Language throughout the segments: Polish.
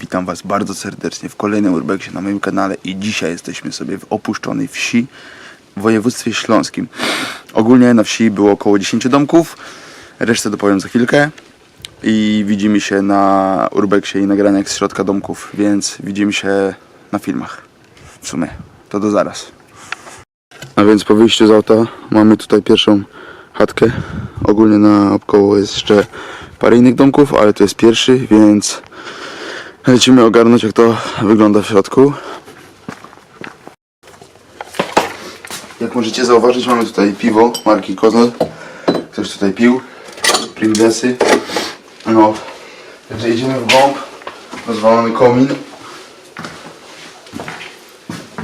Witam Was bardzo serdecznie w kolejnym Urbexie na moim kanale i dzisiaj jesteśmy sobie w opuszczonej wsi w województwie śląskim. Ogólnie na wsi było około 10 domków, resztę dopowiem za chwilkę i widzimy się na Urbexie i nagraniach z środka domków, więc widzimy się na filmach. W sumie, to do zaraz. A więc po wyjściu z auta mamy tutaj pierwszą chatkę. Ogólnie na około jest jeszcze parę innych domków, ale to jest pierwszy, więc Lecimy ogarnąć jak to wygląda w środku. Jak możecie zauważyć mamy tutaj piwo marki Kozol. Ktoś tutaj pił. Pringlesy. No. Także idziemy w głąb. Rozwalony komin.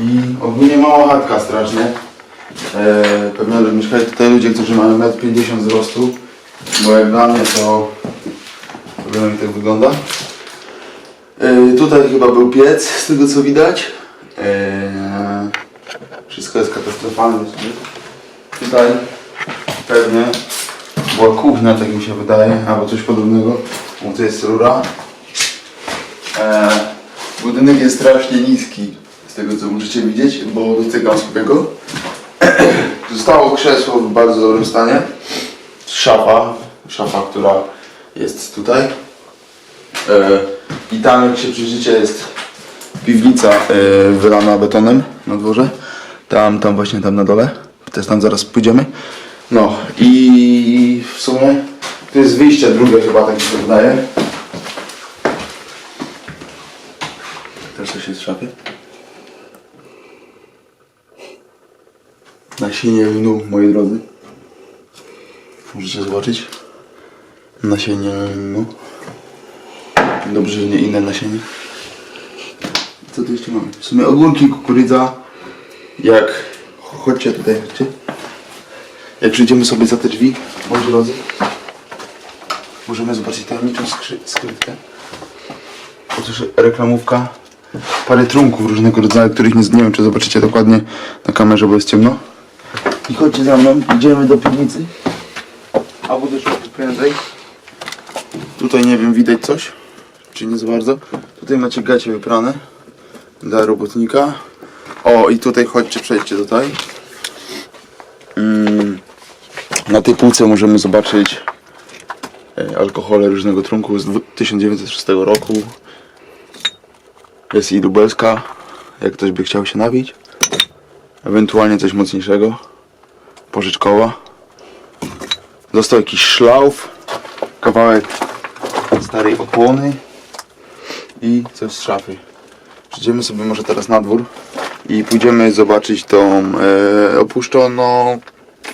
I ogólnie mała chatka strasznie. Eee, pewnie mieszkają tutaj ludzie, którzy mają 1,50 m wzrostu. Bo jak dla mnie to... To tak wygląda. E, tutaj chyba był piec, z tego co widać. E, wszystko jest katastrofalne. Tutaj pewnie była kuchnia, tak mi się wydaje, albo coś podobnego. O, to jest rura. E, budynek jest strasznie niski, z tego co możecie widzieć, bo dotykam sobie go. Zostało krzesło w bardzo dobrym stanie. Szafa, szafa, która jest tutaj. E, I tam jak się przyjrzycie jest piwnica e, wylana betonem na dworze. Tam, tam właśnie tam na dole. Też tam zaraz pójdziemy. No i w sumie to jest wyjście drugie chyba tak mi się wydaje. Też coś jest w szafie. Nasienie lnu, moi drodzy. Możecie zobaczyć. Nasienie lnu. Dobrze, że nie inne nasienie. Co tu jeszcze mamy? W sumie ogórki, kukurydza. Jak... Chodźcie tutaj, chodźcie. Jak przyjdziemy sobie za te drzwi, moi drodzy, możemy zobaczyć tajemniczą skrzy- skrytkę. Otóż reklamówka. Parę trunków różnego rodzaju, których nie, nie wiem, czy zobaczycie dokładnie na kamerze, bo jest ciemno. I chodźcie za mną, idziemy do piwnicy. Albo do szopy prędzej. Tutaj nie wiem, widać coś? Czy nie za bardzo? Tutaj macie gacie wyprane dla robotnika. O, i tutaj chodźcie, przejdźcie tutaj. Mm, na tej półce możemy zobaczyć e, alkohole różnego trunku z dwu- 1906 roku. Jest i lubelska, jak ktoś by chciał się napić. Ewentualnie coś mocniejszego. Pożyczkowa. Został jakiś szlauf, kawałek starej opłony i coś z szafy. Przyjdziemy sobie może teraz na dwór i pójdziemy zobaczyć tą e, opuszczoną.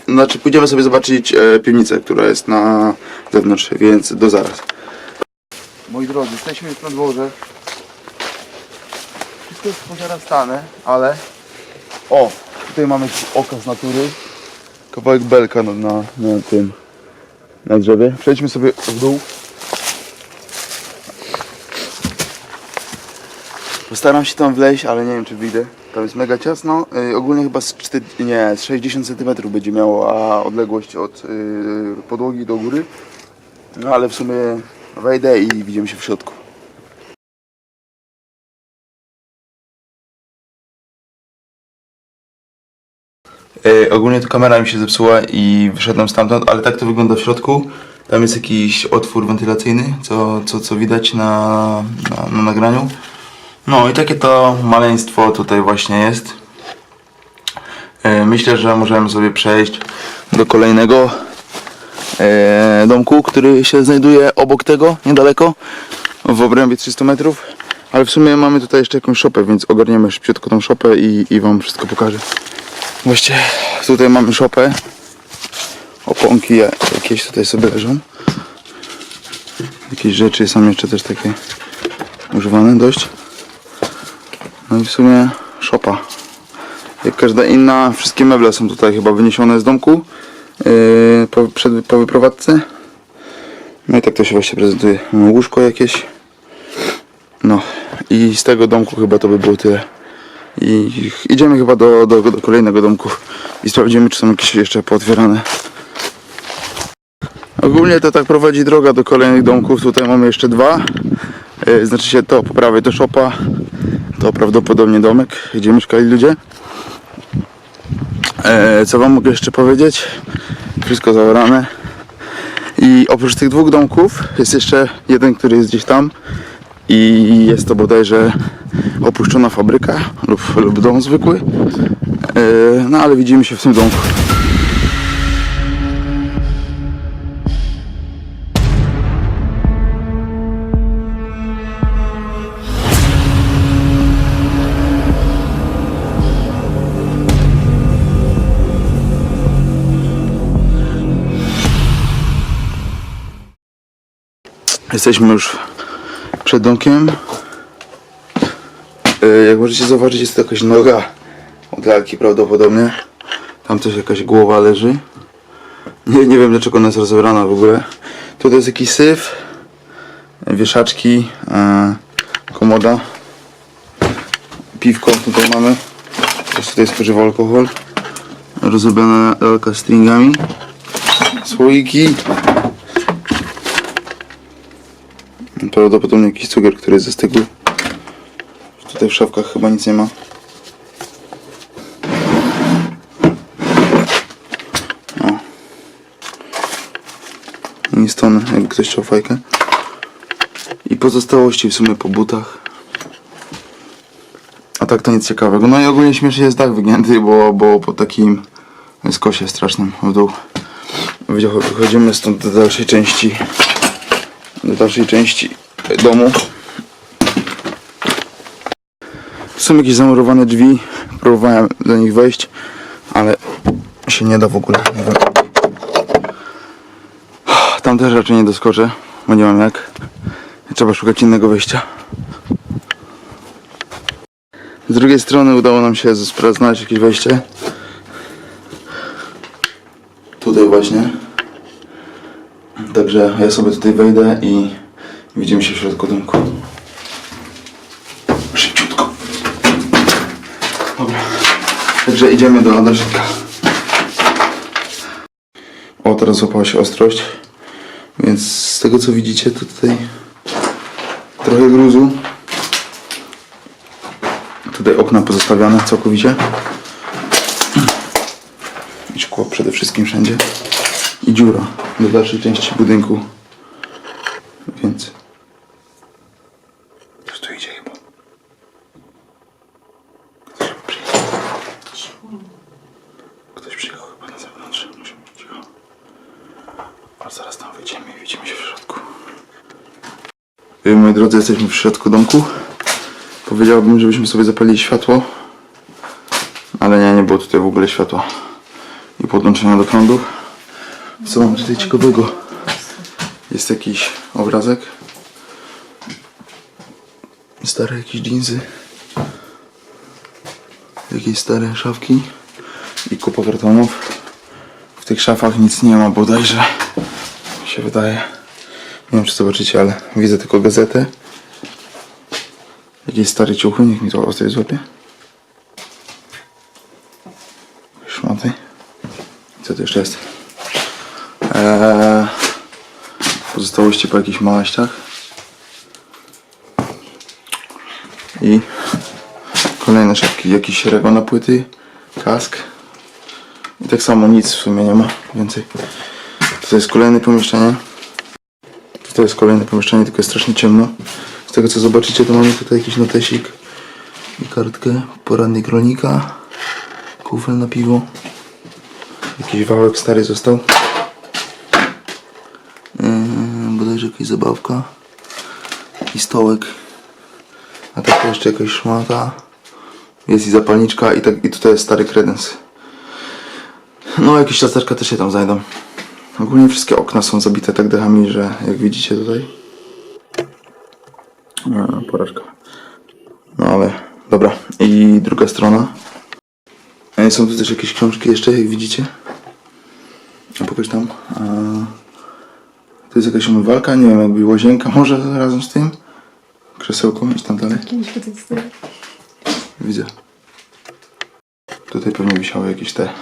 Znaczy pójdziemy sobie zobaczyć e, piwnicę, która jest na zewnątrz, więc do zaraz. Moi drodzy, jesteśmy już na dworze. Wszystko jest pozarastane, ale o, tutaj mamy okaz natury. Kawałek belka na, na, na tym na drzewie. Przejdźmy sobie w dół. Postaram się tam wleźć, ale nie wiem czy wyjdę. Tam jest mega ciasno. Yy, ogólnie chyba z, 4, nie, z 60 cm będzie miało a odległość od yy, podłogi do góry. No ale w sumie wejdę i widzimy się w środku. Yy, ogólnie to kamera mi się zepsuła i wyszedłem stamtąd, ale tak to wygląda w środku. Tam jest jakiś otwór wentylacyjny, co, co, co widać na, na, na nagraniu. No i takie to maleństwo tutaj właśnie jest. E, Myślę, że możemy sobie przejść do kolejnego e, domku, który się znajduje obok tego, niedaleko, w obrębie 300 metrów. Ale w sumie mamy tutaj jeszcze jakąś szopę, więc ogarniemy szybciutko tą szopę i, i Wam wszystko pokażę. Właściwie tutaj mamy szopę. Oponki ja- jakieś tutaj sobie leżą. Jakieś rzeczy są jeszcze też takie używane dość. No i w sumie szopa. Jak każda inna, wszystkie meble są tutaj chyba wyniesione z domku yy, po, przed, po wyprowadzce. No i tak to się właśnie prezentuje. Łóżko jakieś. No i z tego domku chyba to by było tyle. I idziemy chyba do, do, do kolejnego domku i sprawdzimy, czy są jakieś jeszcze pootwierane. Ogólnie to tak prowadzi droga do kolejnych domków. Tutaj mamy jeszcze dwa. E, Znaczy się to po prawej to szopa. To prawdopodobnie domek, gdzie mieszkali ludzie. E, Co wam mogę jeszcze powiedzieć? Wszystko zaorane. I oprócz tych dwóch domków jest jeszcze jeden, który jest gdzieś tam. I jest to bodajże opuszczona fabryka lub, lub dom zwykły. E, No ale widzimy się w tym domku. Jesteśmy już przed domkiem. E, Jak możecie zobaczyć, jest to jakaś noga od lalki prawdopodobnie. Tam też jakaś głowa leży. Nie, nie wiem dlaczego ona jest rozebrana w ogóle. Tutaj jest jakiś syf, wieszaczki, e, komoda, piwko tutaj mamy. Też tutaj spożywa alkohol. Rozebrana lalka stringami. Słoiki. Prawdopodobnie jakiś cukier, który zastygł. Tutaj w szafkach chyba nic nie ma. O. Nistony, jakby ktoś chciał fajkę. I pozostałości w sumie po butach. A tak to nic ciekawego. No i ogólnie śmiesznie jest dach wygięty, bo, bo po takim skosie strasznym w dół. Wycho- Wychodzimy stąd do dalszej części do dalszej części domu. Są jakieś zamurowane drzwi. Próbowałem do nich wejść, ale się nie da w ogóle. Tam też raczej nie doskoczę, bo nie mam jak. Trzeba szukać innego wejścia. Z drugiej strony udało nam się znaleźć jakieś wejście. Tutaj właśnie. Także ja sobie tutaj wejdę i widzimy się w środku domku. Szybciutko. Dobra. Także idziemy do Adaszyka. O, teraz złapała się ostrość. Więc z tego co widzicie, to tutaj trochę gruzu. Tutaj okna pozostawione całkowicie. I szkło przede wszystkim wszędzie i dziura do dalszej części budynku. Więc. Ktoś tu idzie chyba. Ktoś chyba przyjechał. Ktoś przyjechał chyba na zewnątrz. Musimy być cicho. Ale zaraz tam wyjdziemy i widzimy się w środku. Moi drodzy, jesteśmy w środku domku. Powiedziałbym, żebyśmy sobie zapalili światło. Ale nie, nie było tutaj w ogóle światła. I podłączenia do prądu. Co mamy tutaj ciekawego? Jest jakiś obrazek. Stare jakieś jeansy. Jakieś stare szafki. I kupa kartonów. W tych szafach nic nie ma bodajże. Mi się wydaje. Nie wiem czy zobaczycie, ale widzę tylko gazetę. Jakieś stare ciuchy, niech mi to ostro złapie. Szmaty. Co to jeszcze jest? Eee, pozostałości po jakichś maściach. I kolejne szafki, jakiś rego na płyty, kask. I tak samo nic w sumie nie ma więcej. Tutaj jest kolejne pomieszczenie. Tutaj jest kolejne pomieszczenie, tylko jest strasznie ciemno. Z tego co zobaczycie, to mamy tutaj jakiś notesik i kartkę. Poradnik rolnika. Kufel na piwo. Jakiś wałek stary został. Yy, bodajże jakaś zabawka. I stołek. A tak jeszcze jakaś szmata. Jest i zapalniczka i, tak, i tutaj jest stary kredens. No jakieś ciasteczka też się tam znajdą. Ogólnie wszystkie okna są zabite tak dechami, że jak widzicie tutaj. A, porażka. No ale dobra. I druga strona. E, Są tu też jakieś książki jeszcze, jak widzicie. A pokaż tam. A, to jest jakaś umywalka, nie wiem, jakby łazienka może razem z tym. Krzesełko, idź tam dalej. Widzę. Tutaj pewnie wisiały jakieś te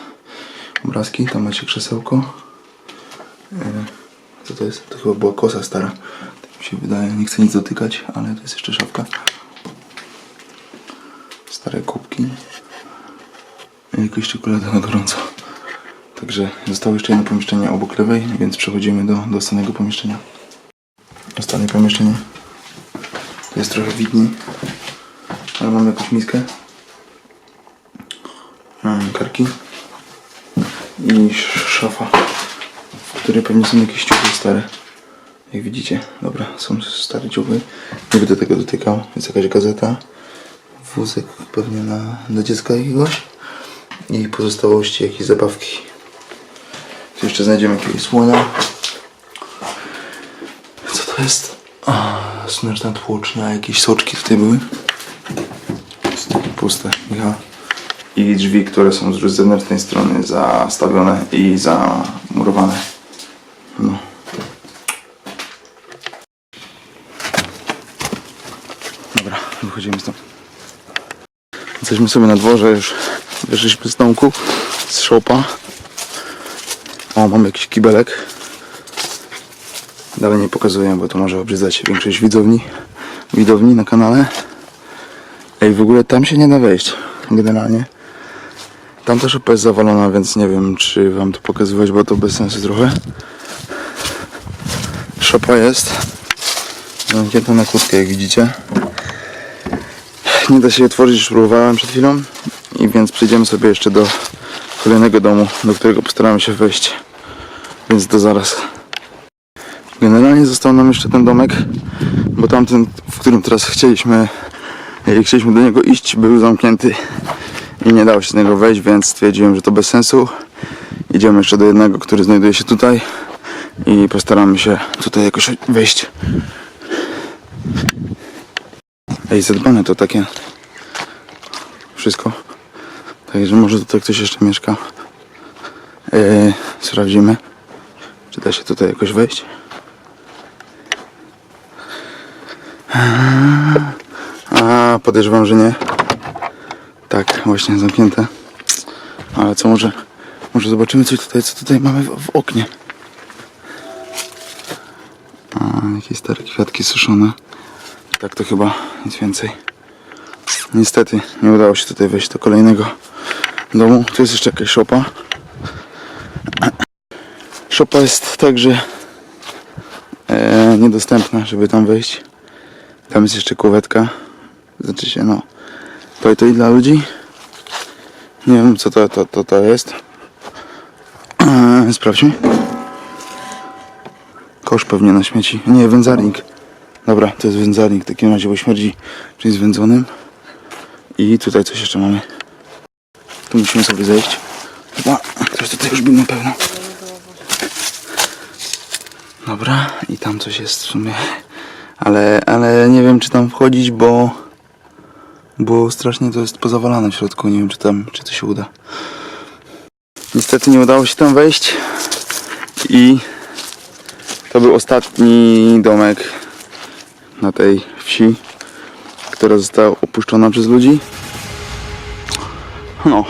obrazki. Tam macie krzesełko. E, Co to jest? To chyba była kosa stara. Tak mi się wydaje. Nie chcę nic dotykać, ale to jest jeszcze szafka. Stare kubki. I Jakaś czekolada na gorąco. Także zostało jeszcze jedno pomieszczenie obok lewej, więc przechodzimy do, do ostatniego pomieszczenia. Ostatnie pomieszczenie. To jest trochę widniej. Mam jakąś miskę. Karki. I szafa, w której pewnie są jakieś ciuchy stare. Jak widzicie, dobra, są stare ciuchy. Nie będę tego dotykał. Jest jakaś gazeta. Wózek pewnie na, dla dziecka jakiegoś. I pozostałości jakieś zabawki. Tu jeszcze znajdziemy jakiegoś słona. Co to jest? A, słoneczna jakieś soczki tutaj były. Puste, Michał. I drzwi, które są z zewnętrznej strony zastawione i zamurowane. No. Dobra, wychodzimy stąd. Jesteśmy sobie na dworze już. Wyszliśmy z domku, z szopa. O, mam jakiś kibelek. Dalej nie pokazuję, bo to może obrzydzać większość widzowni, widowni na kanale. Ej, w ogóle tam się nie da wejść, generalnie. Tam też szopa jest zawalona, więc nie wiem, czy wam to pokazywać, bo to bez sensu trochę. Szopa jest zamknięta na kłódkę, jak widzicie. Nie da się otworzyć, próbowałem przed chwilą. I więc przejdziemy sobie jeszcze do kolejnego domu, do którego postaramy się wejść. Więc to zaraz. Generalnie został nam jeszcze ten domek, bo tamten, w którym teraz chcieliśmy, e, chcieliśmy do niego iść, był zamknięty i nie dało się z niego wejść, więc stwierdziłem, że to bez sensu. Idziemy jeszcze do jednego, który znajduje się tutaj i postaramy się tutaj jakoś wejść. Ej, zadbane to takie wszystko. Także może tutaj ktoś jeszcze mieszka. Eee, sprawdzimy, czy da się tutaj jakoś wejść. A, podejrzewam, że nie. Tak, właśnie zamknięte. Ale co może, może zobaczymy coś tutaj, co tutaj mamy w, w oknie. A, jakieś stare kwiatki suszone. Tak to chyba nic więcej. Niestety nie udało się tutaj wejść do kolejnego domu. Tu jest jeszcze jakaś szopa. Szopa jest także e, niedostępna, żeby tam wejść. Tam jest jeszcze kuwetka. Znaczy się, no. To i to i dla ludzi. Nie wiem, co to, to, to, to jest. Sprawdźmy. Kosz pewnie na śmieci. Nie, wędzarnik. Dobra, to jest wędzarnik. W takim razie, bo śmierdzi czymś zwędzonym. I tutaj coś jeszcze mamy. Tu musimy sobie zejść. Chyba ktoś tutaj już był na pewno. Dobra, i tam coś jest w sumie. Ale, ale nie wiem czy tam wchodzić, bo bo strasznie to jest pozawalane w środku. Nie wiem czy tam, czy to się uda. Niestety nie udało się tam wejść. I to był ostatni domek na tej wsi, która została opuszczona przez ludzi. No,